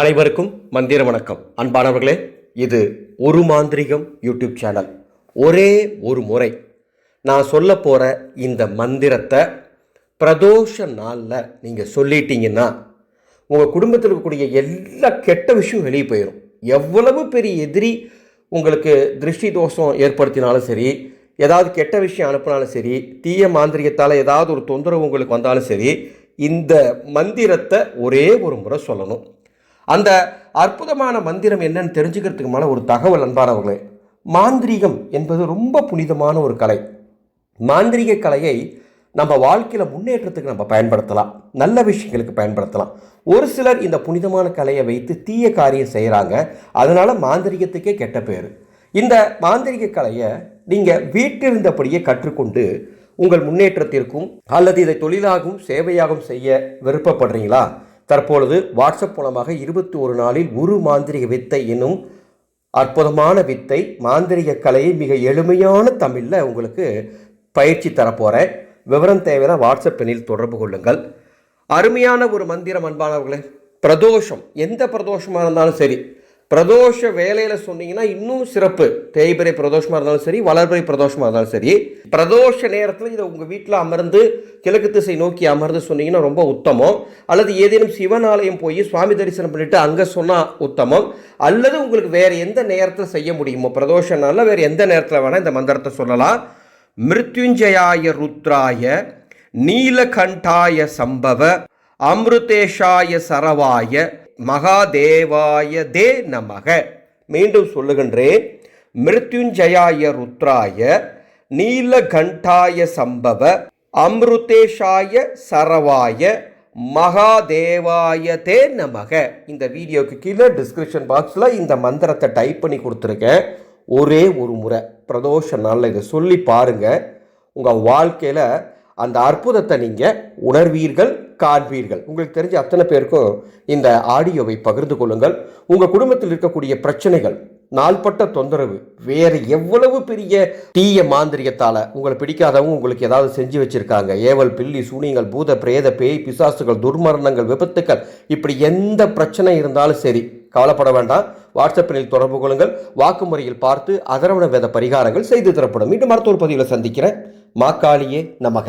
அனைவருக்கும் மந்திர வணக்கம். அன்பானவர்களே இது ஒரு மாந்திரிகம் யூடியூப் சேனல். ஒரே ஒரு முறை நான் சொல்ல போகிற இந்த மந்திரத்தை பிரதோஷ நாளில் நீங்கள் சொல்லிட்டீங்கன்னா உங்கள் குடும்பத்தில் இருக்கக்கூடிய எல்லா கெட்ட விஷயம் வெளியே போயிடும் எவ்வளவு பெரிய எதிரி உங்களுக்கு திருஷ்டி தோஷம் ஏற்படுத்தினாலும் சரி ஏதாவது கெட்ட விஷயம் அனுப்பினாலும் சரி தீய மாந்திரிகத்தால் ஏதாவது ஒரு தொந்தரவு உங்களுக்கு வந்தாலும் சரி இந்த மந்திரத்தை ஒரே ஒரு முறை சொல்லணும். அந்த அற்புதமான மந்திரம் என்னன்னு தெரிஞ்சுக்கிறதுக்கு மேலே ஒரு தகவல் அன்பானவர்களே. மாந்திரீகம் என்பது ரொம்ப புனிதமான ஒரு கலை. மாந்திரீக கலையை நம்ம வாழ்க்கையில் முன்னேற்றத்துக்கு நம்ம பயன்படுத்தலாம். நல்ல விஷயங்களுக்கு பயன்படுத்தலாம். ஒரு சிலர் இந்த புனிதமான கலையை வைத்து தீய காரியம் செய்கிறாங்க அதனால் மாந்திரிகத்துக்கே கெட்ட பேர். இந்த மாந்திரிக கலையை நீங்கள் வீட்டிலிருந்தபடியே கற்றுக்கொண்டு உங்கள் முன்னேற்றத்திற்கும் அல்லது இதை தொழிலாகவும் சேவையாகவும் செய்ய விருப்பப்படுறீங்களா? தற்பொழுது வாட்ஸ்அப் மூலமாக இருபத்தி ஒரு நாளில் ஒரு மாந்திரிக வித்தை என்னும் அற்புதமான வித்தை மாந்திரிக கலையை மிக எளிமையான தமிழில் உங்களுக்கு பயிற்சி தரப்போகிறேன் விவரம் தேவையான வாட்ஸ்அப் எண்ணில் தொடர்பு கொள்ளுங்கள். அருமையான ஒரு மந்திரம் அன்பானவர்களே பிரதோஷம். எந்த பிரதோஷமாக இருந்தாலும் சரி பிரதோஷ வேலையில் சொன்னீங்கன்னா இன்னும் சிறப்பு. தேய்பிரை பிரதோஷமாக இருந்தாலும் சரி வளர்பிறை பிரதோஷமாக இருந்தாலும் சரி. பிரதோஷ நேரத்தில் இதை உங்கள் வீட்டில் அமர்ந்து கிழக்கு திசை நோக்கி அமர்ந்து சொன்னீங்கன்னா ரொம்ப உத்தமம். அல்லது ஏதேனும் சிவன் ஆலயம் போய் சுவாமி தரிசனம் பண்ணிவிட்டு அங்கே சொன்னால் உத்தமம். அல்லது உங்களுக்கு வேறு எந்த நேரத்தில் செய்ய முடியுமோ பிரதோஷனால வேறு எந்த நேரத்தில் வேணால் இந்த மந்திரத்தை சொல்லலாம். மிருத்யுஞ்சயாய ருத்ராய நீலகண்டாய சம்பவ அமிர்தேஷாய சரவாய மகாதேவாய தே நமக. மீண்டும் சொல்லுகின்றேன். மிருத்யுஞ்சயாய ருத்ராய நீலகண்டாய சம்பவ அம்ருதேஷாய சரவாய மகாதேவாய தே நமக. இந்த வீடியோக்கு கீழே டிஸ்கிரிப்ஷன் பாக்ஸில் இந்த மந்திரத்தை டைப் பண்ணி கொடுத்துருக்கேன். ஒரே ஒரு முறை பிரதோஷ நாளில் இதை சொல்லி பாருங்கள் உங்கள் வாழ்க்கையில் அந்த அற்புதத்தை நீங்கள் உணர்வீர்கள். காண்பீர்கள். உங்களுக்கு தெரிஞ்ச அத்தனை பேருக்கும் இந்த ஆடியோவை பகிர்ந்து கொள்ளுங்கள். உங்கள் குடும்பத்தில் இருக்கக்கூடிய பிரச்சனைகள் நாள்பட்ட தொந்தரவு வேறு எவ்வளவு பெரிய தீய மாந்திரியத்தால் உங்களை பிடிக்காதவங்க உங்களுக்கு ஏதாவது செஞ்சு வச்சுருக்காங்க. ஏவல் பில்லி சூனியங்கள் பூத பிரேத பேய் பிசாசுகள் துர்மரணங்கள் விபத்துக்கள் இப்படி எந்த பிரச்சனை இருந்தாலும் சரி கவலைப்பட வேண்டாம். வாட்ஸ்அப்பில் தொடர்பு கொள்ளுங்கள். வாக்குமுறையில் பார்த்து அதரவண வேத பரிகாரங்கள் செய்து தரப்படும். மீண்டும் மருத்துவ பதிவில் சந்திக்கிறேன். மாக்காளியே நமக.